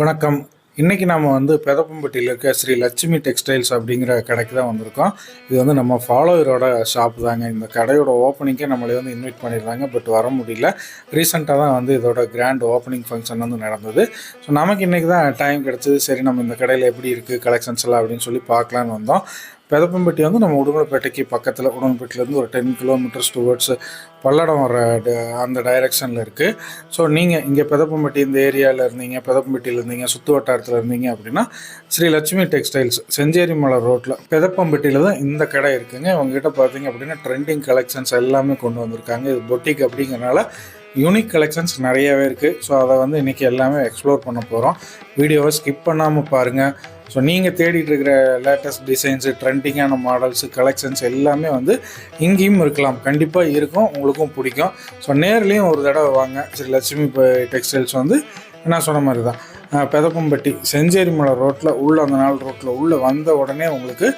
வணக்கம். இன்றைக்கி நாம் வந்து பெதப்பம்பட்டியில் இருக்க ஸ்ரீ லட்சுமி டெக்ஸ்டைல்ஸ் அப்படிங்கிற கடைக்கு தான் வந்திருக்கோம். இது வந்து நம்ம ஃபாலோவரோட ஷாப் தாங்க. இந்த கடையோட ஓப்பனிங்கே நம்மளை வந்து இன்வைட் பண்ணியிருந்தாங்க பட் வர முடியல. ரீசெண்டாக தான் வந்து இதோட கிராண்ட் ஓப்பனிங் ஃபங்க்ஷன் வந்து நடந்தது. ஸோ நமக்கு இன்றைக்கி தான் டைம் கிடச்சிது. சரி நம்ம இந்த கடையில் எப்படி இருக்குது கலெக்ஷன்ஸ் எல்லாம் அப்படின்னு சொல்லி பார்க்கலான்னு வந்தோம். பெதப்பம்பட்டி வந்து நம்ம உடுமலைப்பேட்டைக்கு பக்கத்தில் உடுமலைப்பேட்டிலேருந்து ஒரு டென் கிலோமீட்டர்ஸ் டுவர்ட்ஸ் பல்லடம் வர ட- அந்த டைரெக்ஷனில் இருக்குது ஸோ நீங்கள் இங்கே பெதப்பம்பட்டி இந்த ஏரியாவில் இருந்தீங்க பெதப்பம்பட்டியில் இருந்தீங்க சுற்று வட்டாரத்தில் இருந்தீங்க அப்படின்னா ஸ்ரீ லட்சுமி டெக்ஸ்டைல்ஸ் செஞ்சேரி மலை ரோட்டில் பெதப்பம்பட்டியில் தான் இந்த கடை இருக்குங்க. இவங்ககிட்ட பார்த்தீங்க அப்படின்னா ட்ரெண்டிங் கலெக்ஷன்ஸ் எல்லாமே கொண்டு வந்திருக்காங்க. இது பொட்டிக் அப்படிங்கிறனால யூனிக் கலெக்ஷன்ஸ் நிறையவே இருக்குது ஸோ அதை வந்து இன்றைக்கி எல்லாமே எக்ஸ்ப்ளோர் பண்ண போகிறோம் வீடியோவை ஸ்கிப் பண்ணாமல் பாருங்கள் ஸோ நீங்கள் தேடிட்டு இருக்கிற லேட்டஸ்ட் டிசைன்ஸு ட்ரெண்டிங்கான மாடல்ஸு கலெக்ஷன்ஸ் எல்லாமே வந்து இங்கேயும் இருக்கலாம். கண்டிப்பாக இருக்கும் உங்களுக்கும் பிடிக்கும். ஸோ நேர்லேயும் ஒரு தடவை வாங்க. சரி லட்சுமி டெக்ஸ்டைல்ஸ் வந்து நான் சொன்ன மாதிரி தான் பெதப்பம்பட்டி செஞ்சேரி மலை ரோட்டில் உள்ளே அந்த நாள் ரோட்டில் உள்ளே வந்த உடனே உங்களுக்கு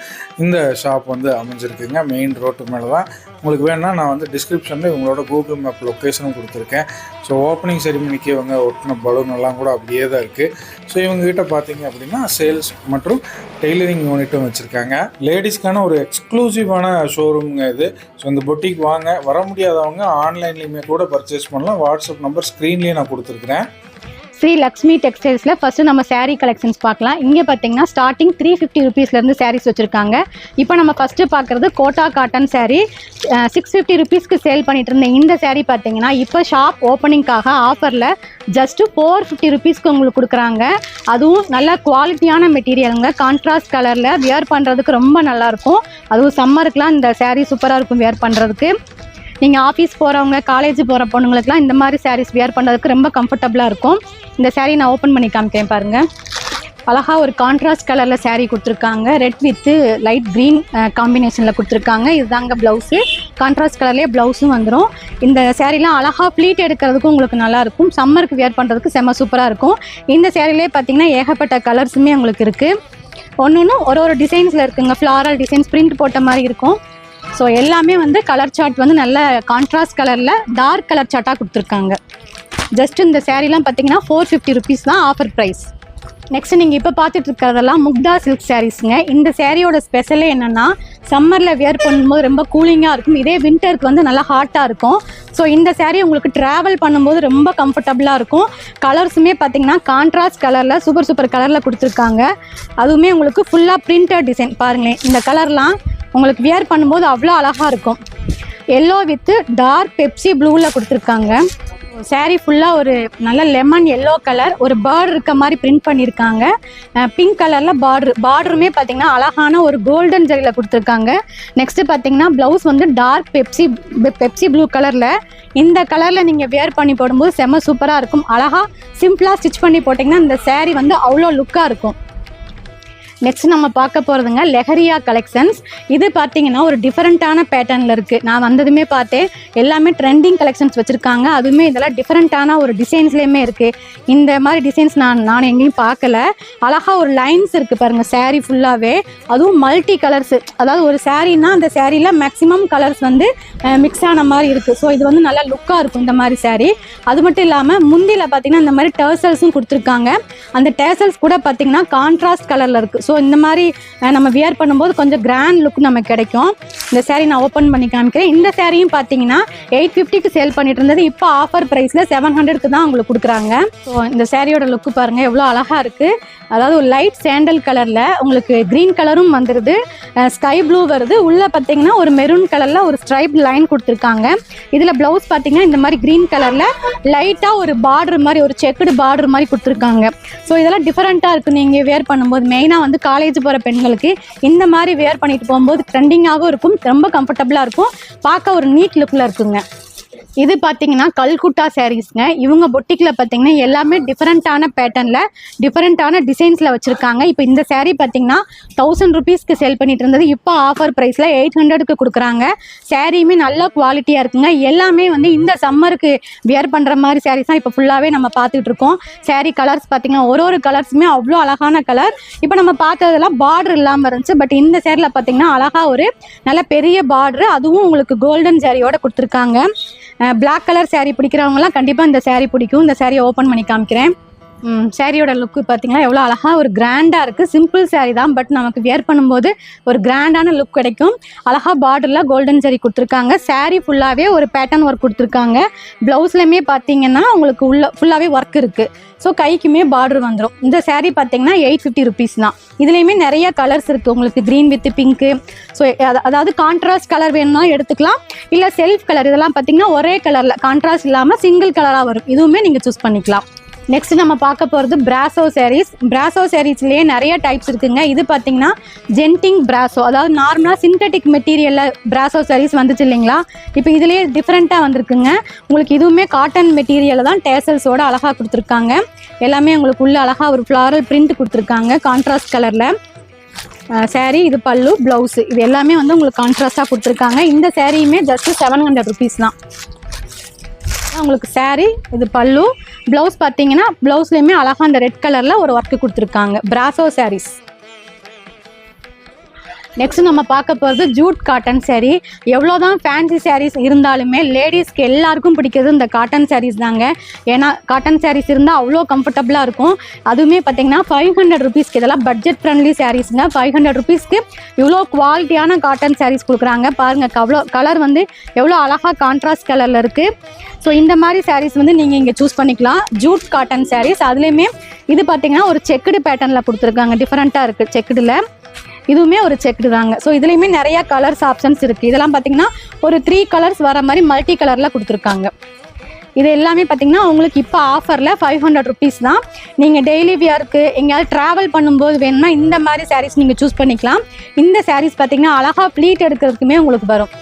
இந்த ஷாப் வந்து அமைஞ்சிருக்குங்க. மெயின் ரோட்டு மேலே தான் உங்களுக்கு வேணால் நான் வந்து டிஸ்கிரிப்ஷனில் இவங்களோட கூகுள் மேப் லொக்கேஷனும் கொடுத்துருக்கேன். ஸோ ஓப்பனிங் செரிமனிக்கு இவங்க ஒட்டின பலூன் எல்லாம் கூட அப்படியே தான் இருக்குது ஸோ இவங்ககிட்ட பார்த்தீங்க அப்படின்னா சேல்ஸ் மற்றும் டெய்லரிங் யூனிட்டும் வச்சுருக்காங்க. லேடிஸ்க்கான ஒரு எக்ஸ்க்ளூசிவான ஷோரூம்ங்க இது. ஸோ இந்த பொட்டிக் வாங்க. வர முடியாதவங்க ஆன்லைன்லேயுமே கூட பர்ச்சேஸ் பண்ணலாம். வாட்ஸ்அப் நம்பர் ஸ்க்ரீன்லேயே நான் கொடுத்துருக்குறேன். ஸ்ரீ லக்ஷ்மி டெக்ஸ்டைல்ஸில் ஃபஸ்ட்டு நம்ம சாரீ கலெக்ஷன்ஸ் பார்க்கலாம். இங்கே பார்த்தீங்கன்னா ஸ்டார்டிங் த்ரீ ஃபிஃப்டி ருபீஸ்லேருந்து சாரீஸ் வச்சுருக்காங்க. இப்போ நம்ம ஃபஸ்ட்டு பார்க்குறது Kota cotton saree six fifty ருபீஸ்க்கு சேல் பண்ணிட்டு இருந்த இந்த சாரீ பார்த்தீங்கன்னா இப்போ ஷாப் ஓப்பனிங்காக ஆஃபரில் ஜஸ்ட்டு ஃபோர் ஃபிஃப்டி ருபீஸ்க்கு உங்களுக்கு கொடுக்குறாங்க. அதுவும் நல்ல குவாலிட்டியான மெட்டீரியலுங்க கான்ட்ராஸ்ட் கலரில் வியர் பண்ணுறதுக்கு ரொம்ப நல்லாயிருக்கும் அதுவும் சம்மருக்குலாம் இந்த சாரீ சூப்பராக இருக்கும் வியர் பண்ணுறதுக்கு நீங்கள் ஆஃபீஸ் போகிறவங்க காலேஜ் போகிற பொண்ணுங்களுக்குலாம் இந்த மாதிரி சாரீஸ் வியர் பண்ணுறதுக்கு ரொம்ப கம்ஃபர்டபுளாக இருக்கும். இந்த சேரீ நான் ஓப்பன் பண்ணி காமிக்கிறேன் பாருங்கள் அழகாக ஒரு கான்ட்ராஸ்ட் கலரில் சேரீ கொடுத்துருக்காங்க. ரெட் வித்து லைட் க்ரீன் காம்பினேஷனில் கொடுத்துருக்காங்க. இதுதாங்க ப்ளவுஸு கான்ட்ராஸ்ட் கலர்லேயே ப்ளவுஸும் வந்துடும் இந்த சேரீலாம் அழகா ப்ளீட் எடுக்கிறதுக்கும் உங்களுக்கு நல்லாயிருக்கும் சம்மருக்கு வியர் பண்ணுறதுக்கு செம்ம சூப்பராக இருக்கும். இந்த சேரீலே பார்த்திங்கன்னா ஏகப்பட்ட கலர்ஸுமே உங்களுக்கு இருக்குது ஒன்று ஒன்று ஒரு ஒரு டிசைன்ஸில் இருக்குங்க. ஃப்ளாரல் டிசைன்ஸ் பிரிண்ட் போட்ட மாதிரி இருக்கும். ஸோ எல்லாமே வந்து கலர் சார்ட் வந்து நல்ல கான்ட்ராஸ்ட் கலரில் டார்க் கலர் சார்ட்டாக கொடுத்துருக்காங்க. ஜஸ்ட் இந்த சேரீலாம் பார்த்தீங்கன்னா ஃபோர் ஃபிஃப்டி ருபீஸ் தான் ஆஃபர் ப்ரைஸ் நெக்ஸ்ட் நீங்கள் இப்போ பார்த்துட்டு இருக்கிறதெல்லாம் முக்தா சில்க் சாரீஸுங்க இந்த சேரீயோட ஸ்பெஷலே என்னென்னா சம்மரில் வியர் பண்ணும்போது ரொம்ப கூலிங்காக இருக்கும். இதே வின்டருக்கு வந்து நல்லா ஹாட்டாக இருக்கும். ஸோ இந்த சேரீ உங்களுக்கு ட்ராவல் பண்ணும்போது ரொம்ப கம்ஃபர்டபுளாக இருக்கும். கலர்ஸுமே பார்த்தீங்கன்னா கான்ட்ராஸ்ட் கலரில் சூப்பர் சூப்பர் கலரில் கொடுத்துருக்காங்க. அதுவுமே உங்களுக்கு ஃபுல்லாக பிரிண்டட் டிசைன் பாருங்களேன் இந்த கலர்லாம் உங்களுக்கு வியர் பண்ணும்போது அவ்வளோ அழகாக இருக்கும். எல்லோ வித்து டார்க் பெப்சி ப்ளூவில் கொடுத்துருக்காங்க. Saree ஃபுல்லாக ஒரு நல்ல லெமன் எல்லோ கலர் ஒரு பேர்ட் இருக்க மாதிரி பிரிண்ட் பண்ணியிருக்காங்க பிங்க் கலரில் பார்டர் பார்டருமே பார்த்தீங்கன்னா அழகான ஒரு கோல்டன் ஜரியில் கொடுத்துருக்காங்க. நெக்ஸ்ட்டு பார்த்தீங்கன்னா ப்ளவுஸ் வந்து டார்க் பெப்சி பெப்சி ப்ளூ கலரில் இந்த கலரில் நீங்கள் வியர் பண்ணி போடும்போது செம்ம சூப்பராக இருக்கும். அழகாக சிம்பிளாக ஸ்டிச் பண்ணி போட்டிங்கன்னா இந்த சேரீ வந்து அவ்வளோ லுக்காக இருக்கும். நெக்ஸ்ட் நம்ம பார்க்க போகிறதுங்க லெஹரியா கலெக்ஷன்ஸ் இது பார்த்தீங்கன்னா ஒரு டிஃப்ரெண்ட்டான பேட்டர்னில் இருக்குது நான் வந்ததுமே பார்த்தேன். எல்லாமே ட்ரெண்டிங் கலெக்ஷன்ஸ் வச்சுருக்காங்க. அதுவுமே இதெல்லாம் டிஃப்ரெண்ட்டான ஒரு டிசைன்ஸ்லேயுமே இருக்குது இந்த மாதிரி டிசைன்ஸ் நான் நான் எங்கேயும் பார்க்கல. அழகாக ஒரு லைன்ஸ் இருக்குது பாருங்கள் சேரீ ஃபுல்லாகவே அதுவும் மல்டி கலர்ஸ் அதாவது ஒரு சேரீனா அந்த சேரீயில் மேக்ஸிமம் கலர்ஸ் வந்து மிக்ஸ் ஆன மாதிரி இருக்குது ஸோ இது வந்து நல்லா லுக்காக இருக்கும் இந்த மாதிரி சேரீ அது மட்டும் இல்லாமல் முந்தியில் பார்த்தீங்கன்னா இந்த மாதிரி டேர்சல்ஸும் கொடுத்துருக்காங்க. அந்த டேர்சல்ஸ் கூட பார்த்தீங்கன்னா கான்ட்ராஸ்ட் கலரில் இருக்குது ஸோ ஸோ இந்த மாதிரி நம்ம வியர் பண்ணும்போது கொஞ்சம் கிராண்ட் லுக் நமக்கு கிடைக்கும். இந்த சேரீ நான் ஓப்பன் பண்ணி காமிக்கிறேன். இந்த சேரீயும் பார்த்தீங்கன்னா எயிட் ஃபிஃப்டிக்கு சேல் பண்ணிட்டு இருந்தது. இப்போ ஆஃபர் ப்ரைஸில் செவன் ஹண்ட்ரட்க்கு தான் உங்களுக்கு கொடுக்குறாங்க. ஸோ இந்த சேரீயோட லுக்கு பாருங்கள் எவ்வளோ அழகாக இருக்குது அதாவது ஒரு லைட் சேண்டல் கலரில் உங்களுக்கு க்ரீன் கலரும் வந்துடுது ஸ்கை ப்ளூ வருது. உள்ளே பார்த்தீங்கன்னா ஒரு மெரூன் கலரில் ஒரு ஸ்ட்ரைப் லைன் கொடுத்துருக்காங்க. இதில் ப்ளவுஸ் பார்த்தீங்கன்னா இந்த மாதிரி க்ரீன் கலரில் லைட்டாக ஒரு பார்டர் மாதிரி ஒரு செக்குடு பார்டர் மாதிரி கொடுத்துருக்காங்க. ஸோ இதெல்லாம் டிஃப்ரெண்ட்டாக இருக்குது நீங்கள் வேர் பண்ணும்போது மெயினாக வந்து காலேஜ் போகிற பெண்களுக்கு இந்த மாதிரி வேர் பண்ணிட்டு போகும்போது ட்ரெண்டிங்காகவும் இருக்கும் ரொம்ப கம்ஃபர்டபுளாக இருக்கும். பார்க்க ஒரு நீட் லுக்கில் இருக்குங்க. இது பார்த்தீங்கன்னா கல்குட்டா சாரீஸ்ங்க இவங்க பொட்டிக்கில் பார்த்தீங்கன்னா எல்லாமே டிஃப்ரெண்ட்டான பேட்டர்னில் டிஃப்ரெண்ட்டான டிசைன்ஸில் வச்சுருக்காங்க. இப்போ இந்த சேரீ பார்த்தீங்கன்னா தௌசண்ட் ருபீஸ்க்கு சேல் பண்ணிட்டு இருந்தது. இப்போ ஆஃபர் ப்ரைஸில் எயிட் ஹண்ட்ரடுக்கு கொடுக்குறாங்க. சாரியுமே நல்ல குவாலிட்டியாக இருக்குங்க. எல்லாமே வந்து இந்த சம்மருக்கு வியர் பண்ணுற மாதிரி சாரீஸ் தான் இப்போ ஃபுல்லாகவே நம்ம பார்த்துட்டு இருக்கோம். Saree கலர்ஸ் பார்த்தீங்கன்னா ஒரு ஒரு கலர்ஸுமே அவ்வளோ அழகான கலர் இப்போ நம்ம பார்த்ததெல்லாம் பார்டர் இல்லாமல் இருந்துச்சு. பட் இந்த சேரில் பார்த்தீங்கன்னா அழகாக ஒரு நல்ல பெரிய பார்டர் அதுவும் உங்களுக்கு கோல்டன் சாரியோட கொடுத்துருக்காங்க. பிளாக் கலர் சேரீ பிடிக்கிறவங்கலாம் கண்டிப்பாக இந்த சேரீ பிடிக்கும். இந்த சாரியை ஓப்பன் பண்ணி காமிக்கிறேன். சேரீயோட லுக்கு பார்த்தீங்கன்னா எவ்வளோ அழகாக ஒரு கிராண்டாக இருக்குது சிம்பிள் சேரீ தான் பட் நமக்கு வியர் பண்ணும்போது ஒரு கிராண்டான லுக் கிடைக்கும். அழகாக பார்டரில் கோல்டன் சேரீ கொடுத்துருக்காங்க. சேரீ ஃபுல்லாகவே ஒரு பேட்டர்ன் ஒர்க் கொடுத்துருக்காங்க. ப்ளவுஸ்லையுமே பார்த்தீங்கன்னா உங்களுக்கு உள்ள ஃபுல்லாகவே ஒர்க் இருக்குது ஸோ கைக்குமே பார்டர் வந்துடும் இந்த சேரீ பார்த்தீங்கன்னா எயிட் ஃபிஃப்டி ருபீஸ் தான். இதுலேயுமே நிறைய கலர்ஸ் இருக்குது உங்களுக்கு க்ரீன் வித் பிங்க்கு ஸோ அதாவது கான்ட்ராஸ்ட் கலர் வேணும்னா எடுத்துக்கலாம். இல்லை செல்ஃப் கலர் இதெல்லாம் பார்த்தீங்கன்னா ஒரே கலரில் கான்ட்ராஸ்ட் இல்லாமல் சிங்கிள் கலராக வரும். இதுவுமே நீங்கள் சூஸ் பண்ணிக்கலாம். நெக்ஸ்ட் நம்ம பார்க்க போகிறது பிராசோ sarees பிராசோ சாரீஸ்லேயே நிறைய டைப்ஸ் இருக்குங்க. இது பார்த்தீங்கன்னா ஜென்டிங் பிராசோ அதாவது நார்மலாக சிந்தட்டிக் மெட்டீரியலில் பிராசோ sarees வந்துச்சு இல்லைங்களா? இப்போ இதுலேயே டிஃப்ரெண்ட்டாக வந்திருக்குங்க. உங்களுக்கு இதுவுமே காட்டன் மெட்டீரியலில் தான் டேசல்ஸோட அழகாக கொடுத்துருக்காங்க. எல்லாமே உங்களுக்கு உள்ள அழகாக ஒரு ஃப்ளாரல் பிரிண்ட் கொடுத்துருக்காங்க கான்ட்ராஸ்ட் கலரில் saree இது பல்லு ப்ளவுஸு இது எல்லாமே வந்து உங்களுக்கு கான்ட்ராஸ்டாக கொடுத்துருக்காங்க. இந்த சேரீயுமே ஜஸ்ட்டு செவன் ஹண்ட்ரட் ருபீஸ் தான். உங்களுக்கு saree இது பல்லு ப்ளவுஸ் பார்த்தீங்கன்னா ப்ளவுஸ்லேயுமே அழகாக அந்த ரெட் கலரில் ஒரு ஒர்க்கு கொடுத்துருக்காங்க. பிராசோ சாரீஸ் நெக்ஸ்ட் நம்ம பார்க்க போகிறது ஜூட் காட்டன் சேரீ எவ்வளோ தான் ஃபேன்சி சாரீஸ் இருந்தாலுமே லேடிஸ்க்கு எல்லாருக்கும் பிடிக்கிறது இந்த காட்டன் சாரீஸ் தாங்க. ஏன்னா காட்டன் சாரீஸ் இருந்தால் அவ்வளோ கம்ஃபர்டபுளாக இருக்கும். அதுவுமே பார்த்தீங்கன்னா ஃபைவ் ஹண்ட்ரட் ருபீஸ்க்கு இதெல்லாம் பட்ஜெட் ஃப்ரெண்ட்லி சாரீஸ்ங்க ஃபைவ் ஹண்ட்ரட் ருபீஸ்க்கு இவ்வளோ குவாலிட்டியான காட்டன் சாரீஸ் கொடுக்குறாங்க. பாருங்கள் அவ்வளோ கலர் வந்து எவ்வளோ அழகாக கான்ட்ராஸ்ட் கலரில் இருக்குது ஸோ இந்த மாதிரி சாரீஸ் வந்து நீங்கள் இங்கே சூஸ் பண்ணிக்கலாம். ஜூட் காட்டன் சாரீஸ் அதுலேயுமே இது பார்த்தீங்கன்னா ஒரு செக்குடு பேட்டர்னில் கொடுத்துருக்காங்க. டிஃப்ரெண்ட்டாக இருக்குது செக்குடில் இதுவுமே ஒரு செக்டு தாங்க. ஸோ இதுலேயுமே நிறைய கலர்ஸ் ஆப்ஷன்ஸ் இருக்குது இதெல்லாம் பார்த்தீங்கன்னா ஒரு த்ரீ கலர்ஸ் வர மாதிரி மல்டி கலரில் கொடுத்துருக்காங்க. இது எல்லாமே பார்த்தீங்கன்னா உங்களுக்கு இப்போ ஆஃபரில் ஃபைவ் ஹண்ட்ரட் ருபீஸ் தான். நீங்கள் டெய்லி வியருக்கு எங்கேயாவது ட்ராவல் பண்ணும்போது வேணும்னா இந்த மாதிரி சாரீஸ் நீங்கள் சூஸ் பண்ணிக்கலாம். இந்த சாரீஸ் பார்த்தீங்கன்னா அழகாக ப்ளீட் எடுக்கிறதுக்குமே உங்களுக்கு வரும்.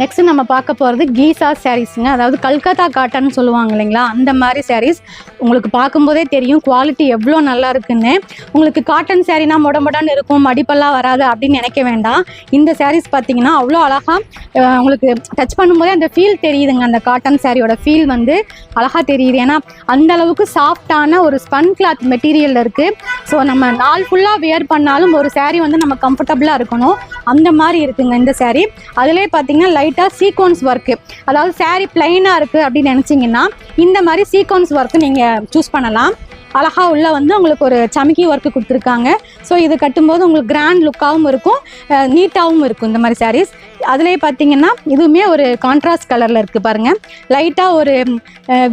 நெக்ஸ்ட் நம்ம பார்க்க போகிறது கீசா சாரீஸுங்க அதாவது கல்கத்தா காட்டன் சொல்லுவாங்க இல்லைங்களா? அந்த மாதிரி சாரீஸ் உங்களுக்கு பார்க்கும்போதே தெரியும் குவாலிட்டி எவ்வளோ நல்லா இருக்குன்னு. உங்களுக்கு காட்டன் சாரீனா மொடமொடன்னு இருக்கும் மடிப்பெல்லாம் வராது அப்படின்னு நினைக்க வேண்டாம். இந்த சாரீஸ் பார்த்தீங்கன்னா அவ்வளோ அழகாக உங்களுக்கு டச் பண்ணும்போதே அந்த ஃபீல் தெரியுதுங்க. அந்த காட்டன் சாரியோட ஃபீல் வந்து அழகாக தெரியுது. ஏன்னா அந்த அளவுக்கு சாஃப்டான ஒரு ஸ்பன் கிளாத் மெட்டீரியல் இருக்குது ஸோ நம்ம நாள் ஃபுல்லாக வியர் பண்ணாலும் ஒரு சாரீ வந்து நம்ம கம்ஃபர்டபுளாக இருக்கணும். அந்த மாதிரி இருக்குங்க இந்த சாரீ அதிலே பார்த்தீங்கன்னா லைட்டாக சீக்வன்ஸ் ஒர்க்கு அதாவது saree பிளைனாக இருக்குது அப்படின்னு நினச்சிங்கன்னா இந்த மாதிரி சீக்வன்ஸ் ஒர்க்கு நீங்கள் சூஸ் பண்ணலாம். அழகாக உள்ள வந்து உங்களுக்கு ஒரு சமிக்கி ஒர்க்கு கொடுத்துருக்காங்க. ஸோ இது கட்டும்போது உங்களுக்கு கிராண்ட் லுக்காகவும் இருக்கும் நீட்டாகவும் இருக்கும் இந்த மாதிரி சாரீஸ் அதுலேயே பார்த்தீங்கன்னா இதுவுமே ஒரு கான்ட்ராஸ்ட் கலரில் இருக்குது பாருங்கள் லைட்டாக ஒரு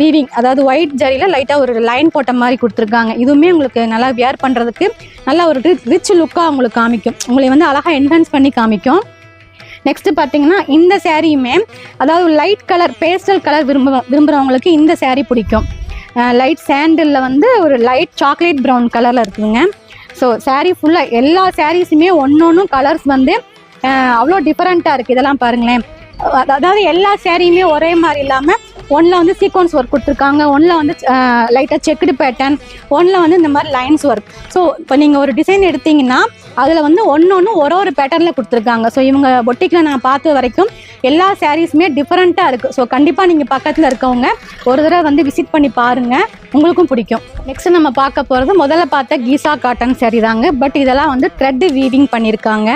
வீவிங் அதாவது ஒயிட் ஜரியில் லைட்டாக ஒரு லைன் போட்ட மாதிரி கொடுத்துருக்காங்க. இதுவுமே உங்களுக்கு நல்லா வியர் பண்ணுறதுக்கு நல்லா ஒரு ரிச் லுக்காக உங்களுக்கு காமிக்கும். உங்களை வந்து அழகாக என்ஹான்ஸ் பண்ணி காமிக்கும். நெக்ஸ்ட் பார்த்தீங்கன்னா இந்த சேரீயுமே அதாவது லைட் கலர் பேஸ்டல் கலர் விரும்ப விரும்புகிறவங்களுக்கு இந்த சேரீ பிடிக்கும். லைட் சேண்டிலில் வந்து ஒரு லைட் சாக்லேட் ப்ரௌன் கலரில் இருக்குதுங்க. ஸோ சேரீ ஃபுல்லாக எல்லா சாரீஸுமே ஒன்று ஒன்றும் கலர்ஸ் வந்து அவ்வளோ டிஃப்ரெண்ட்டாக இருக்குது இதெல்லாம் பாருங்களேன். அதாவது எல்லா சேரீயுமே ஒரே மாதிரி இல்லாமல் ஒன்றில் வந்து சீக்வன்ஸ் ஒர்க் கொடுத்துருக்காங்க. ஒன்றில் வந்து லைட்டாக செக்குடு பேட்டர்ன் ஒன்றில் வந்து இந்த மாதிரி லைன்ஸ் ஒர்க் ஸோ இப்போ நீங்கள் ஒரு டிசைன் எடுத்தீங்கன்னா அதில் வந்து ஒன்று ஒன்று ஒரு ஒரு பேட்டர்னில் கொடுத்துருக்காங்க. ஸோ இவங்க பொட்டிக்கில் நான் பார்த்த வரைக்கும் எல்லா சாரீஸுமே டிஃப்ரெண்ட்டாக இருக்குது ஸோ கண்டிப்பாக நீங்கள் பக்கத்தில் இருக்கவங்க ஒரு தடவை வந்து விசிட் பண்ணி பாருங்கள் உங்களுக்கும் பிடிக்கும். நெக்ஸ்ட் நம்ம பார்க்க போகிறது முதல்ல பார்த்த கீசா காட்டன் சாரீ தாங்க. பட் இதெல்லாம் வந்து த்ரெட்டு வீவிங் பண்ணியிருக்காங்க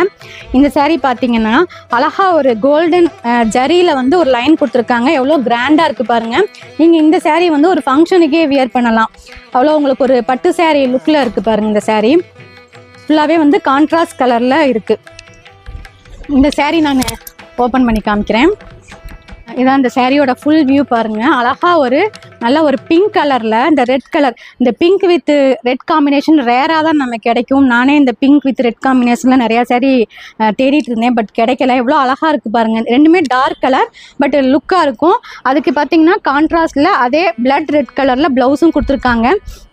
இந்த சாரீ பார்த்தீங்கன்னா அழகா ஒரு கோல்டன் ஜரியில் வந்து ஒரு லைன் கொடுத்துருக்காங்க. எவ்வளோ கிராண்டாக இருக்குது பாருங்கள் நீங்கள் இந்த சாரீ வந்து ஒரு ஃபங்க்ஷனுக்கே வியர் பண்ணலாம். அவ்வளோ உங்களுக்கு ஒரு பட்டு சாரீ லுக்கில் இருக்குது பாருங்கள் இந்த சாரீ ஃபுல்லாகவே வந்து கான்ட்ராஸ்ட் கலரில் இருக்குது இந்த சேரீ நான் ஓப்பன் பண்ணி காமிக்கிறேன். இதான் இந்த சேரீயோட ஃபுல் வியூ பாருங்க. அழகா ஒரு நல்ல ஒரு பிங்க் கலர்ல இந்த ரெட் கலர் இந்த பிங்க் வித் ரெட் காம்பினேஷன் ரேராக தான் நம்ம கிடைக்கும். நானே இந்த பிங்க் வித் ரெட் காம்பினேஷன்ல நிறைய சேரீ தேடிட்டு இருந்தேன். பட் கிடைக்கல. எவ்வளோ அழகா இருக்கு பாருங்க. ரெண்டுமே டார்க் கலர் பட் லுக்காக இருக்கும். அதுக்கு பார்த்தீங்கன்னா கான்ட்ராஸ்ட்ல அதே பிளட் ரெட் கலரில் ப்ளவுஸும் கொடுத்துருக்காங்க.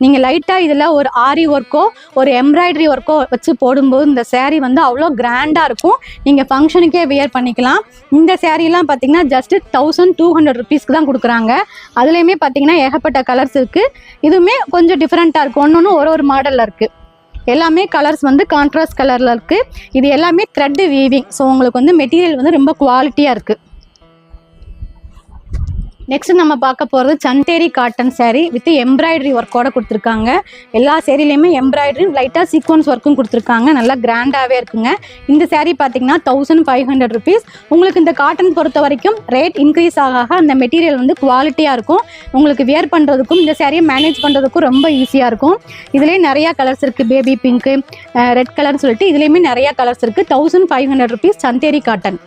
நீங்கள் லைட்டாக இதில் ஒரு ஆரி ஒர்க்கோ ஒரு எம்ப்ராய்டரி ஒர்க்கோ வச்சு போடும்போது இந்த சேரீ வந்து அவ்வளோ கிராண்டாக இருக்கும். நீங்கள் ஃபங்க்ஷனுக்கே வியர் பண்ணிக்கலாம். இந்த சேரீலாம் பார்த்தீங்கன்னா ஜஸ்ட் தௌசண்ட் டூ ஹண்ட்ரட் ருபீஸ்க்கு தான் கொடுக்குறாங்க. அதுலேயுமே பார்த்தீங்கன்னா ஏகப்பட்ட கலர்ஸ் இருக்குது இதுவுமே கொஞ்சம் டிஃப்ரெண்ட்டாக இருக்கும் ஒன்று ஒன்று ஒரு ஒரு மாடலில் இருக்குது எல்லாமே கலர்ஸ் வந்து கான்ட்ராஸ்ட் கலரில் இருக்குது இது எல்லாமே த்ரெட்டு வீவிங் ஸோ உங்களுக்கு வந்து மெட்டீரியல் வந்து ரொம்ப குவாலிட்டியாக இருக்குது நெக்ஸ்ட் நம்ம பார்க்க போகிறது Chanderi cotton saree with embroidery ஒர்க்கோட கொடுத்துருக்காங்க. எல்லா சேரீலையுமே எம்ப்ராய்டரி லைட்டாக சீக்வன்ஸ் ஒர்க்கும் கொடுத்துருக்காங்க. நல்லா கிராண்டாகவே இருக்குங்க. இந்த சேரீ பார்த்தீங்கன்னா தௌசண்ட் ஃபைவ் ஹண்ட்ரட் ருபீஸ் உங்களுக்கு இந்த காட்டன் பொறுத்த வரைக்கும் ரேட் இன்க்ரீஸ் ஆக ஆக அந்த மெட்டீரியல் வந்து குவாலிட்டியாக இருக்கும். உங்களுக்கு வியர் பண்ணுறதுக்கும் இந்த சாரியை மேனேஜ் பண்ணுறதுக்கும் ரொம்ப ஈஸியாக இருக்கும். இதுலேயே நிறையா கலர்ஸ் இருக்குது பேபி பிங்க்கு ரெட் கலர்னு சொல்லிட்டு இதுலேயுமே நிறையா கலர்ஸ் இருக்குது thousand five hundred rupees Chanderi cotton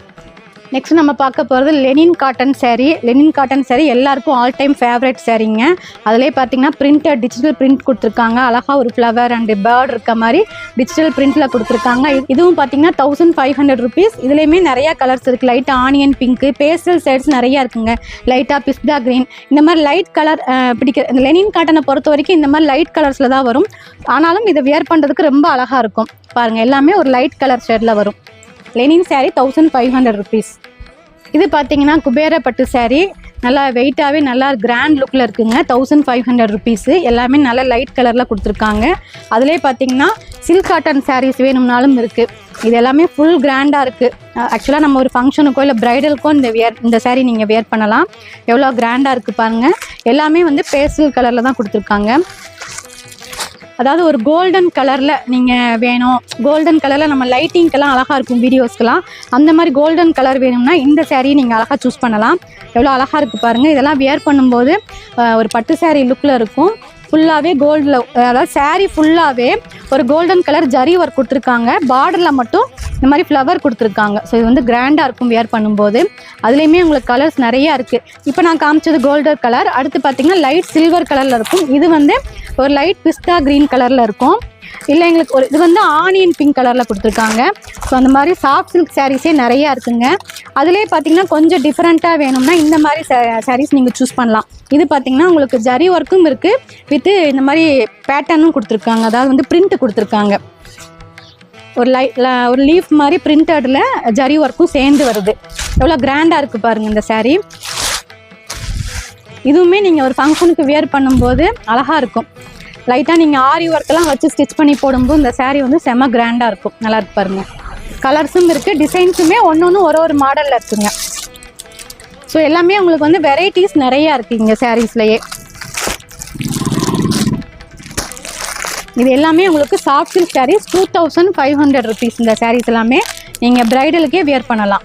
next நம்ம பார்க்க போகிறது linen cotton sari linen cotton sari எல்லாருக்கும் ஆல் டைம் ஃபேவரட் சேரீங்க அதிலே பார்த்தீங்கன்னா பிரிண்டட் டிஜிட்டல் பிரிண்ட் கொடுத்துருக்காங்க. அழகாக ஒரு ஃப்ளவர் அண்டு பேர்ட் இருக்க மாதிரி டிஜிட்டல் பிரிண்டில் கொடுத்துருக்காங்க. இதுவும் பார்த்தீங்கன்னா தௌசண்ட் ஃபைவ் ஹண்ட்ரட் ருபீஸ் இதுலேயுமே நிறையா கலர்ஸ் இருக்குது light onion pink pastel shades நிறையா இருக்குங்க. லைட்டாக பிஸ்தா க்ரீன் இந்த மாதிரி லைட் கலர் பிடிக்கிற இந்த லெனின் காட்டனை பொறுத்த வரைக்கும் இந்த மாதிரி லைட் கலர்ஸில் தான் வரும். ஆனாலும் இதை வியர் பண்ணுறதுக்கு ரொம்ப அழகாக இருக்கும். பாருங்கள் எல்லாமே ஒரு லைட் கலர் ஷேடில் வரும். Linen sari thousand five hundred rupees இது பார்த்தீங்கன்னா குபேர பட்டு saree. நல்லா வெயிட்டாகவே நல்லா கிராண்ட் லுக்கில் இருக்குங்க. தௌசண்ட் ஃபைவ் ஹண்ட்ரட் ருபீஸு எல்லாமே நல்லா லைட் கலரில் கொடுத்துருக்காங்க. அதிலே பார்த்தீங்கன்னா சில்க் காட்டன் சாரீஸ் வேணும்னாலும் இருக்குது இது எல்லாமே ஃபுல் கிராண்டாக இருக்குது ஆக்சுவலாக நம்ம ஒரு ஃபங்க்ஷனுக்கோ இல்லை ப்ரைடலுக்கோ இந்த வியர் இந்த சாரீ நீங்கள் வியர் பண்ணலாம். எவ்வளோ கிராண்டாக இருக்குது பாருங்கள் எல்லாமே வந்து பேஸ்டல் கலரில் தான் கொடுத்துருக்காங்க. அதாவது ஒரு கோல்டன் கலரில் நீங்கள் வேணும். கோல்டன் கலரில் நம்ம லைட்டிங்க்கெல்லாம் அழகாக இருக்கும் வீடியோஸ்க்கெல்லாம் அந்த மாதிரி கோல்டன் கலர் வேணும்னா இந்த saree நீங்கள் அழகாக சூஸ் பண்ணலாம். எவ்வளோ அழகாக இருக்குது பாருங்கள் இதெல்லாம் வியர் பண்ணும்போது ஒரு பட்டு சேரீ லுக்கில் இருக்கும். ஃபுல்லாகவே கோல்டில் அதாவது சேரீ ஃபுல்லாகவே ஒரு கோல்டன் கலர் ஜரி ஒர்க் கொடுத்துருக்காங்க. பார்டரில் மட்டும் இந்த மாதிரி ஃப்ளவர் கொடுத்துருக்காங்க. ஸோ இது வந்து கிராண்டாக இருக்கும் வியர் பண்ணும்போது. அதுலேயுமே உங்களுக்கு கலர்ஸ் நிறையா இருக்குது இப்போ நான் காமிச்சது கோல்டன் கலர் அடுத்து பார்த்தீங்கன்னா லைட் சில்வர் கலரில் இருக்கும். இது வந்து ஒரு லைட் பிஸ்தா க்ரீன் கலரில் இருக்கும். இல்லை எங்களுக்கு ஒரு இது வந்து ஆனியன் பிங்க் கலரில் கொடுத்துருக்காங்க. ஸோ அந்த மாதிரி சாஃப்ட் சில்க் சாரீஸே நிறையா இருக்குங்க. அதிலே பார்த்தீங்கன்னா கொஞ்சம் டிஃப்ரெண்ட்டாக வேணும்னா இந்த மாதிரி சாரீஸ் நீங்கள் சூஸ் பண்ணலாம். இது பார்த்தீங்கன்னா உங்களுக்கு ஜரி ஒர்க்கும் இருக்குது வித்து இந்த மாதிரி பேட்டர்னும் கொடுத்துருக்காங்க. அதாவது வந்து பிரிண்ட் கொடுத்துருக்காங்க. ஒரு லை ஒரு லீஃப் மாதிரி பிரிண்டடில் ஜரி ஒர்க்கும் சேர்ந்து வருது. எவ்வளோ கிராண்டாக இருக்குது பாருங்கள் இந்த சாரீ இதுவுமே நீங்கள் ஒரு ஃபங்க்ஷனுக்கு வியர் பண்ணும்போது அழகாக இருக்கும். லைட்டாக நீங்கள் ஆரி ஒர்க்கெல்லாம் வச்சு ஸ்டிச் பண்ணி போடும்போது இந்த சேரீ வந்து செம கிராண்டாக இருக்கும். நல்லா இருக்கு பாருங்க. கலர்ஸும் இருக்குது டிசைன்ஸுமே ஒன்று ஒன்று ஒரு ஒரு மாடலில் இருக்குங்க. ஸோ எல்லாமே உங்களுக்கு வந்து வெரைட்டிஸ் நிறையா இருக்குது இங்கே சாரீஸ்லையே இது எல்லாமே உங்களுக்கு soft silk saris two thousand five hundred rupees இந்த சாரீஸ் எல்லாமே நீங்கள் ப்ரைடலுக்கே வியர் பண்ணலாம்.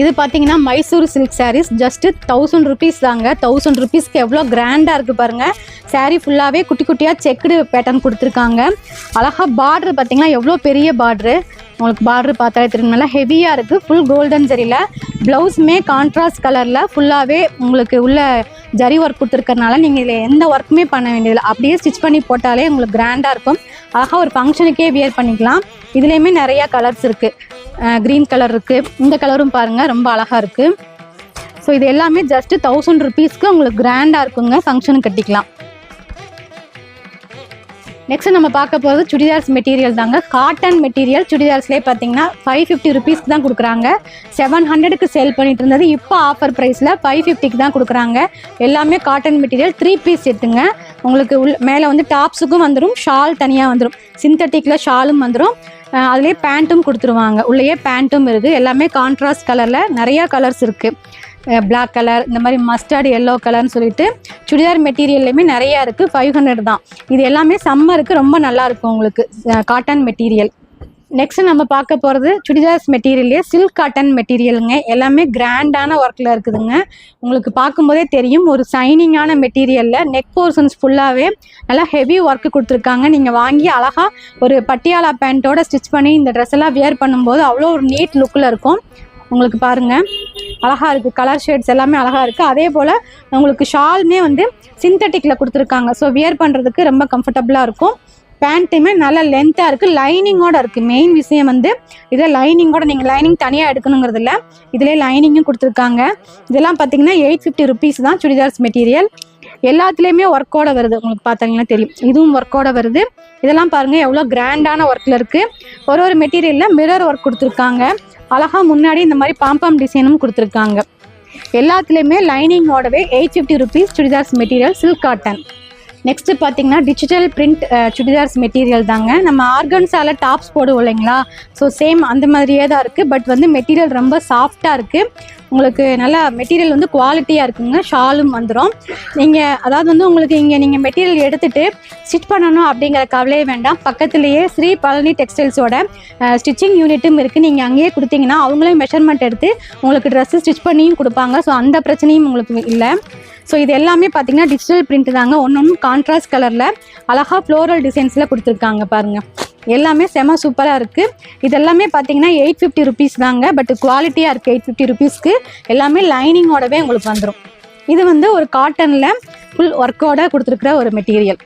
இது பார்த்தீங்கன்னா Mysore silk saris just thousand rupees தாங்க. தௌசண்ட் ருபீஸ்க்கு எவ்வளோ கிராண்டாக இருக்குது பாருங்கள் சாரீ ஃபுல்லாகவே குட்டி குட்டியாக செக்குடு பேட்டர்ன் கொடுத்துருக்காங்க. அழகாக பார்ட்ரு பார்த்தீங்கன்னா எவ்வளோ பெரிய பார்ட்ரு உங்களுக்கு பார்ட்ரு பார்த்தாலே தெரியும். நல்லா ஹெவியாக இருக்குது ஃபுல் கோல்டன் ஜரியில் ப்ளவுஸுமே கான்ட்ராஸ்ட் கலரில் ஃபுல்லாகவே உங்களுக்கு உள்ள ஜரி ஒர்க் கொடுத்துருக்கறனால நீங்கள் இதில் எந்த ஒர்க்குமே பண்ண வேண்டியதில்லை. அப்படியே ஸ்டிச் பண்ணி போட்டாலே உங்களுக்கு கிராண்டாக இருக்கும். அழகாக ஒரு ஃபங்க்ஷனுக்கே வியர் பண்ணிக்கலாம். இதுலேயுமே நிறையா கலர்ஸ் இருக்குது க்ரீன் கலர் இருக்குது இந்த கலரும் பாருங்கள் ரொம்ப அழகாக இருக்குது ஸோ இது எல்லாமே ஜஸ்ட்டு தௌசண்ட் ருபீஸ்க்கு உங்களுக்கு கிராண்டாக இருக்குங்க. ஃபங்க்ஷனுக்கு கட்டிக்கலாம். நெக்ஸ்ட் நம்ம பார்க்க போகிறது சுடிதார்ஸ் மெட்டீரியல் தாங்க. காட்டன் மெட்டீரியல் சுடிதார்ஸ்லேயே பார்த்தீங்கன்னா ஃபைவ் ஃபிஃப்டி ருபீஸ்க்கு தான் கொடுக்குறாங்க. செவன் ஹண்ட்ரடுக்கு சேல் பண்ணிட்டு இருந்தது. இப்போ ஆஃபர் ப்ரைஸில் ஃபைவ் ஃபிஃப்டிக்கு தான் கொடுக்குறாங்க. எல்லாமே காட்டன் மெட்டீரியல் த்ரீ பீஸ் எடுத்துங்க. உங்களுக்கு உள் மேலே வந்து டாப்ஸுக்கும் வந்துடும் ஷால் தனியாக வந்துடும் சிந்தட்டிக்கில் ஷாலும் வந்துடும் அதுலேயே பேண்ட்டும் கொடுத்துருவாங்க. உள்ளேயே பேண்ட்டும் இருக்குது எல்லாமே கான்ட்ராஸ்ட் கலரில் நிறையா கலர்ஸ் இருக்குது பிளாக் கலர் இந்த மாதிரி மஸ்டர்டு எல்லோ கலர்னு சொல்லிட்டு சுடிதார் மெட்டீரியல்லையுமே நிறையா இருக்குது ஃபைவ் ஹண்ட்ரட் தான். இது எல்லாமே சம்மருக்கு ரொம்ப நல்லாயிருக்கும் உங்களுக்கு. காட்டன் மெட்டீரியல் நெக்ஸ்ட் நம்ம பார்க்க போகிறது சுடிதார்ஸ் மெட்டீரியல்லே சில்க் காட்டன் மெட்டீரியலுங்க எல்லாமே கிராண்டான ஒர்க்கில் இருக்குதுங்க. உங்களுக்கு பார்க்கும்போதே தெரியும் ஒரு சைனிங்கான மெட்டீரியலில் நெக் போர்ஷன்ஸ் ஃபுல்லாகவே நல்லா ஹெவி ஒர்க்கு கொடுத்துருக்காங்க. நீங்கள் வாங்கி அழகாக ஒரு பட்டியாலா பேண்ட்டோட ஸ்டிச் பண்ணி இந்த ட்ரெஸ் எல்லாம் வியர் பண்ணும்போது அவ்வளோ ஒரு நீட் லுக்கில் இருக்கும். உங்களுக்கு பாருங்கள் அழகாக இருக்குது கலர் ஷேட்ஸ் எல்லாமே அழகாக இருக்குது அதே போல் உங்களுக்கு ஷால்மே வந்து சிந்தட்டிக்கில் கொடுத்துருக்காங்க. ஸோ வியர் பண்ணுறதுக்கு ரொம்ப கம்ஃபர்டபுளாக இருக்கும். பேண்ட்டுமே நல்ல லென்த்தாக இருக்குது லைனிங்கோட இருக்குது மெயின் விஷயம் வந்து இதில் லைனிங்கோட நீங்கள் லைனிங் தனியாக எடுக்கணுங்கிறது இல்லை. இதிலே லைனிங்கும் கொடுத்துருக்காங்க. இதெல்லாம் பார்த்தீங்கன்னா எயிட் ஃபிஃப்டி ருபீஸ் தான் சுடிதார்ஸ் மெட்டீரியல் எல்லாத்துலேயுமே ஒர்க்கோட வருது. உங்களுக்கு பார்த்தீங்கன்னா தெரியும். இதுவும் ஒர்க்கோட வருது. இதெல்லாம் பாருங்கள் எவ்வளோ கிராண்டான ஒர்க்கில் இருக்குது ஒரு ஒரு மெட்டீரியலில் மிரர் ஒர்க் கொடுத்துருக்காங்க. அழகாக முன்னாடி இந்த மாதிரி பாம்பாம் டிசைனும் கொடுத்துருக்காங்க. எல்லாத்துலேயுமே லைனிங்கோடவே eight fifty rupees churidars material silk cotton next பார்த்தீங்கன்னா டிஜிட்டல் பிரிண்ட் சுடிதார்ஸ் மெட்டீரியல் தாங்க. நம்ம ஆர்கன்ஸால் டாப்ஸ் போடுவோம் இல்லைங்களா? ஸோ சேம் அந்த மாதிரியே தான் இருக்குது பட் வந்து மெட்டீரியல் ரொம்ப சாஃப்டாக இருக்குது உங்களுக்கு நல்லா மெட்டீரியல் வந்து குவாலிட்டியாக இருக்குங்க. ஷாலும் வந்துடும் நீங்கள் அதாவது வந்து உங்களுக்கு இங்கே நீங்கள் மெட்டீரியல் எடுத்துகிட்டு ஸ்டிச் பண்ணணும் அப்படிங்கிற கவலையே வேண்டாம். பக்கத்துலேயே ஸ்ரீ பழனி டெக்ஸ்டைல்ஸோட ஸ்டிச்சிங் யூனிட்டும் இருக்குது நீங்கள் அங்கேயே கொடுத்தீங்கன்னா அவங்களே மெஷர்மெண்ட் எடுத்து உங்களுக்கு ட்ரெஸ்ஸு ஸ்டிச் பண்ணியும் கொடுப்பாங்க. ஸோ அந்த பிரச்சனையும் உங்களுக்கு இல்லை. ஸோ இது எல்லாமே பார்த்தீங்கன்னா டிஜிட்டல் பிரிண்ட் தாங்க. ஒன்று ஒன்று கான்ட்ராஸ்ட் கலரில் அழகாக ஃப்ளோரல் டிசைன்ஸில் கொடுத்துருக்காங்க பாருங்கள் எல்லாமே செம சூப்பராக இருக்குது இது எல்லாமே பார்த்தீங்கன்னா எயிட் ஃபிஃப்டி ருபீஸ் தாங்க. பட் குவாலிட்டியாக இருக்குது எயிட் ஃபிஃப்டி ருபீஸ்க்கு எல்லாமே லைனிங்கோடவே உங்களுக்கு வந்துடும் இது வந்து ஒரு காட்டனில் ஃபுல் ஒர்க்கோட கொடுத்துருக்குற ஒரு மெட்டீரியல்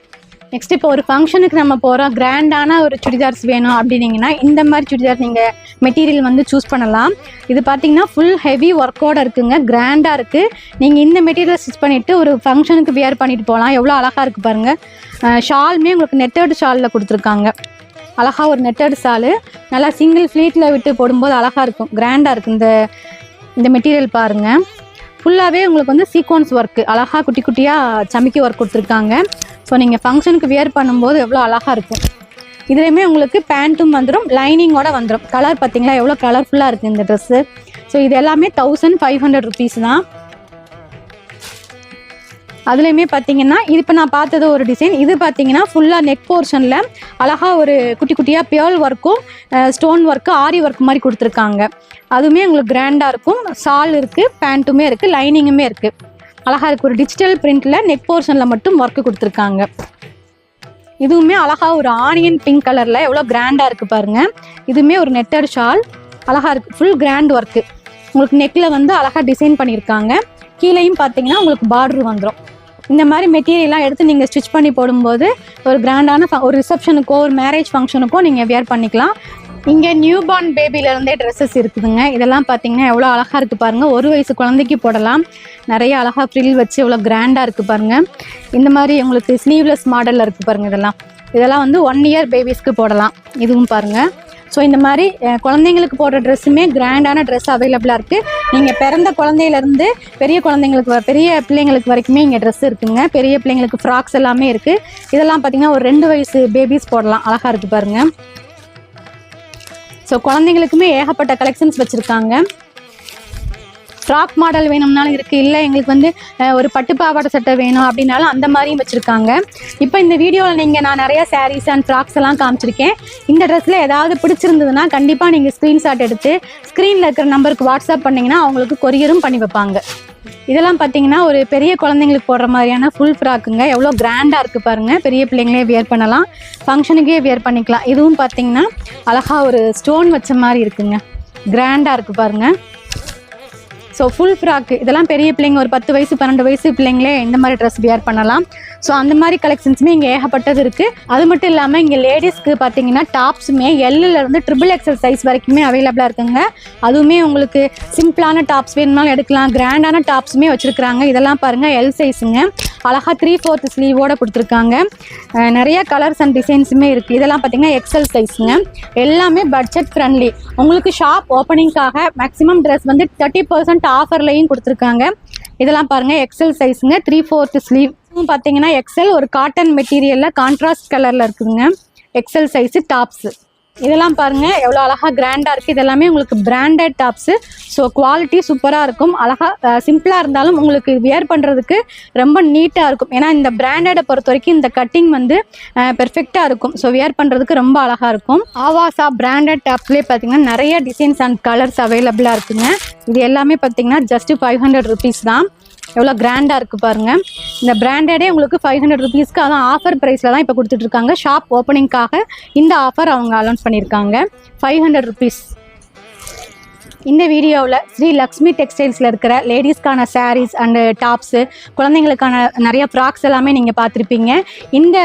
நெக்ஸ்ட் இப்போ ஒரு ஃபங்க்ஷனுக்கு நம்ம போகிறோம் கிராண்டான ஒரு சுடிதார்ஸ் வேணும் அப்படின்னீங்கன்னா இந்த மாதிரி சுடிதார் நீங்கள் மெட்டீரியல் வந்து சூஸ் பண்ணலாம். இது பார்த்தீங்கன்னா ஃபுல் ஹெவி ஒர்க்கோட இருக்குங்க. கிராண்டாக இருக்குது நீங்கள் இந்த மெட்டீரியல் ஸ்டிச் பண்ணிவிட்டு ஒரு ஃபங்க்ஷனுக்கு வியர் பண்ணிட்டு போகலாம் எவ்வளோ அழகாக இருக்குது பாருங்கள் ஷாலுமே உங்களுக்கு நெட்டர்டு ஷாலில் கொடுத்துருக்காங்க. அழகாக ஒரு நெட்டட் ஷாலு நல்லா சிங்கிள் ஃப்ளீட்டில் விட்டு போடும்போது அழகாக இருக்கும். கிராண்டாக இருக்குது இந்த இந்த மெட்டீரியல் பாருங்கள் ஃபுல்லாகவே உங்களுக்கு வந்து சீக்வன்ஸ் ஒர்க்கு அழகாக குட்டி குட்டியாக சமைக்கி ஒர்க் கொடுத்துருக்காங்க. ஸோ நீங்கள் ஃபங்க்ஷனுக்கு வியர் பண்ணும்போது எவ்வளோ அழகாக இருக்கும். இதுலேயுமே உங்களுக்கு பேண்ட்டும் வந்துடும் லைனிங்கோட வந்துடும் கலர் பார்த்தீங்களா எவ்வளோ கலர்ஃபுல்லாக இருக்குது இந்த ட்ரெஸ்ஸு ஸோ இது எல்லாமே தௌசண்ட் ஃபைவ் ஹண்ட்ரட் ருபீஸ் தான். அதுலேயுமே பார்த்தீங்கன்னா இது இப்போ நான் பார்த்தது ஒரு டிசைன் இது பார்த்தீங்கன்னா ஃபுல்லாக நெக் போர்ஷனில் அழகாக ஒரு குட்டி குட்டியாக பியர்ல் ஒர்க்கும் ஸ்டோன் ஒர்க்கு ஆரி ஒர்க் மாதிரி கொடுத்துருக்காங்க. அதுவுமே உங்களுக்கு கிராண்டாக இருக்கும். சால் இருக்குது பேண்ட்டுமே இருக்குது லைனிங்குமே இருக்குது அழகாக இருக்குது ஒரு டிஜிட்டல் பிரிண்டில் நெக் போர்ஷனில் மட்டும் ஒர்க்கு கொடுத்துருக்காங்க. இதுவுமே அழகாக ஒரு ஆனியன் பிங்க் கலரில் எவ்வளோ கிராண்டாக இருக்குது பாருங்கள் இதுவுமே ஒரு நெட்டர் ஷால் அழகாக இருக்குது ஃபுல் கிராண்ட் ஒர்க்கு உங்களுக்கு நெக்கில் வந்து அழகாக டிசைன் பண்ணியிருக்காங்க. கீழேயும் பார்த்தீங்கன்னா உங்களுக்கு பார்டர் வந்துடும் இந்த மாதிரி மெட்டீரியல்லாம் எடுத்து நீங்கள் ஸ்டிச் பண்ணி போடும்போது ஒரு கிராண்டான ஒரு ரிசப்ஷனுக்கோ ஒரு மேரேஜ் ஃபங்க்ஷனுக்கோ நீங்கள் வியர் பண்ணிக்கலாம். இங்கே நியூ பார்ன் பேபிலேருந்தே ட்ரெஸ்ஸஸ் இருக்குதுங்க. இதெல்லாம் பார்த்தீங்கன்னா எவ்வளோ அழகாக இருக்குது பாருங்கள் ஒரு வயசு குழந்தைக்கு போடலாம். நிறைய அழகாக ஃப்ரில் வச்சு எவ்வளோ கிராண்டாக இருக்குது பாருங்கள் இந்த மாதிரி உங்களுக்கு ஸ்லீவ்லெஸ் மாடலில் இருக்குது பாருங்கள் இதெல்லாம். இதெல்லாம் வந்து ஒன் இயர் பேபிஸ்க்கு போடலாம். இதுவும் பாருங்கள் ஸோ இந்த மாதிரி குழந்தைங்களுக்கு போடுற ட்ரெஸ்ஸுமே கிராண்டான ட்ரெஸ் அவைலபிளாக இருக்குது நீங்கள் பிறந்த குழந்தையிலேருந்து பெரிய குழந்தைங்களுக்கு வ- பெரிய பிள்ளைங்களுக்கு வரைக்குமே இங்கே ட்ரெஸ் இருக்குங்க. பெரிய பிள்ளைங்களுக்கு ஃப்ராக்ஸ் எல்லாமே இருக்குது இதெல்லாம் பார்த்தீங்கன்னா ஒரு ரெண்டு வயசு பேபிஸ் போடலாம். அழகாக இருக்குது பாருங்கள் ஸோ குழந்தைங்களுக்குமே ஏகப்பட்ட கலெக்ஷன்ஸ் வச்சுருக்காங்க. ஃப்ராக் மாடல் வேணும்னாலும் இருக்குது இல்லை எங்களுக்கு வந்து ஒரு பட்டு பாவாடை சட்டை வேணும் அப்படின்னாலும் அந்த மாதிரியும் வச்சுருக்காங்க. இப்போ இந்த வீடியோவில் நீங்கள் நான் நிறையா சாரீஸ் அண்ட் ஃப்ராக்ஸ் எல்லாம் காமிச்சிருக்கேன். இந்த ட்ரெஸ்ஸில் ஏதாவது பிடிச்சிருந்ததுன்னா கண்டிப்பாக நீங்கள் ஸ்க்ரீன்ஷாட் எடுத்து ஸ்க்ரீனில் இருக்கிற நம்பருக்கு வாட்ஸ்அப் பண்ணிங்கன்னா அவங்களுக்கு கொரியரும் பண்ணி வைப்பாங்க. இதெல்லாம் பார்த்தீங்கன்னா ஒரு பெரிய குழந்தைங்களுக்கு போடுற மாதிரியான ஃபுல் ஃப்ராக்குங்க எவ்வளோ கிராண்டாக இருக்குது பாருங்கள் பெரிய பிள்ளைங்களே வியர் பண்ணலாம். ஃபங்க்ஷனுக்கே வியர் பண்ணிக்கலாம். இதுவும் பார்த்தீங்கன்னா அழகாக ஒரு ஸ்டோன் வச்ச மாதிரி இருக்குங்க. கிராண்டாக இருக்குது பாருங்கள் ஸோ ஃபுல் ஃப்ராக்கு இதெல்லாம் பெரிய பிள்ளைங்க ஒரு பத்து வயசு பன்னெண்டு வயசு பிள்ளைங்களே இந்த மாதிரி ட்ரெஸ் வியர் பண்ணலாம். ஸோ அந்த மாதிரி கலெக்ஷன்ஸுமே இங்கே ஏகப்பட்டது இருக்குது அது மட்டும் இல்லாமல் இங்கே லேடிஸ்க்கு பார்த்தீங்கன்னா டாப்ஸுமே எல்லில் இருந்து ட்ரிபிள் எக்ஸல் சைஸ் வரைக்குமே அவைலபிளாக இருக்குங்க. அதுவுமே உங்களுக்கு சிம்பிளான டாப்ஸ் வேணும்னாலும் எடுக்கலாம். கிராண்டான டாப்ஸுமே வச்சுருக்குறாங்க. இதெல்லாம் பாருங்கள் எல் சைஸுங்க அழகாக த்ரீ ஃபோர்த் ஸ்லீவோட கொடுத்துருக்காங்க. நிறைய கலர்ஸ் அண்ட் டிசைன்ஸுமே இருக்குது இதெல்லாம் பார்த்தீங்கன்னா எக்ஸல் சைஸுங்க எல்லாமே பட்ஜெட் ஃப்ரெண்ட்லி உங்களுக்கு ஷாப் ஓப்பனிங்காக மேக்ஸிமம் ட்ரெஸ் வந்து தேர்ட்டி பர்சன்ட் ஆஃபர்லையும் கொடுத்துருக்காங்க. இதெல்லாம் பாருங்கள் எக்ஸல் சைஸுங்க த்ரீ ஃபோர்த் ஸ்லீவ் பார்த்தீங்கன்னா எக்ஸல் ஒரு காட்டன் மெட்டீரியலில் கான்ட்ராஸ்ட் கலரில் இருக்குதுங்க. எக்ஸல் சைஸு டாப்ஸு இதெல்லாம் பாருங்கள் எவ்வளோ அழகாக கிராண்டாக இருக்குது இதெல்லாமே உங்களுக்கு பிராண்டட் டாப்ஸு ஸோ குவாலிட்டி சூப்பராக இருக்கும். அழகாக சிம்பிளாக இருந்தாலும் உங்களுக்கு வியர் பண்ணுறதுக்கு ரொம்ப நீட்டாக இருக்கும். ஏன்னா இந்த பிராண்டடை பொறுத்த வரைக்கும் இந்த கட்டிங் வந்து பெர்ஃபெக்டாக இருக்கும். ஸோ வியர் பண்ணுறதுக்கு ரொம்ப அழகாக இருக்கும். ஆவாசா பிராண்டட் டாப்ஸ்லேயே பார்த்தீங்கன்னா நிறைய டிசைன்ஸ் அண்ட் கலர்ஸ் அவைலபிளாக இருக்குங்க. இது எல்லாமே பார்த்தீங்கன்னா ஜஸ்ட்டு ஃபைவ் ஹண்ட்ரட் ருபீஸ் தான். எவ்வளோ கிராண்டாக இருக்குது பாருங்கள் இந்த பிராண்டடே உங்களுக்கு ஃபைவ் ஹண்ட்ரட் ருபீஸ்க்கு அதான் ஆஃபர் ப்ரைஸில் தான் இப்போ கொடுத்துட்ருக்காங்க ஷாப் ஓப்பனிங்காக இந்த ஆஃபர் அவங்க அலௌன்ஸ் பண்ணியிருக்காங்க ஃபைவ் ஹண்ட்ரட் ருபீஸ் இந்த வீடியோவில் ஸ்ரீ லக்ஷ்மி டெக்ஸ்டைல்ஸில் இருக்கிற லேடிஸ்க்கான சாரீஸ் அண்டு டாப்ஸு குழந்தைங்களுக்கான நிறைய ஃப்ராக்ஸ் எல்லாமே நீங்கள் பார்த்துருப்பீங்க. இந்த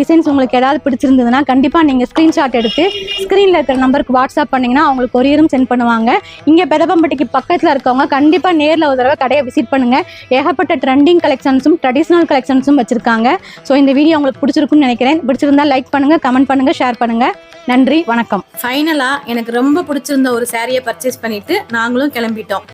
டிசைன்ஸ் உங்களுக்கு ஏதாவது பிடிச்சிருந்ததுன்னா கண்டிப்பாக நீங்கள் ஸ்க்ரீன்ஷாட் எடுத்து ஸ்க்ரீனில் இருக்கிற நம்பருக்கு வாட்ஸ்அப் பண்ணிங்கன்னா அவங்களுக்கு கொரியரும் சென்ட் பண்ணுவாங்க. இங்கே பெதப்பம்பட்டிக்கு பக்கத்தில் இருக்கவங்க கண்டிப்பாக நேரில் ஒரு தடவை கடையை விசிட் பண்ணுங்கள் ஏகப்பட்ட ட்ரெண்டிங் கலெக்ஷன்ஸும் ட்ரெடிஷ்னல் கலெக்ஷன்ஸும் வச்சுருக்காங்க. ஸோ இந்த வீடியோ உங்களுக்கு பிடிச்சிருக்குன்னு நினைக்கிறேன். பிடிச்சிருந்தா லைக் பண்ணுங்கள் கமெண்ட் பண்ணுங்கள் ஷேர் பண்ணுங்கள் நன்றி வணக்கம். ஃபைனலாக எனக்கு ரொம்ப பிடிச்சிருந்த ஒரு சாரியை பர்ச்சேஸ் பண்ணிட்டு நாங்களும் கிளம்பிட்டோம்.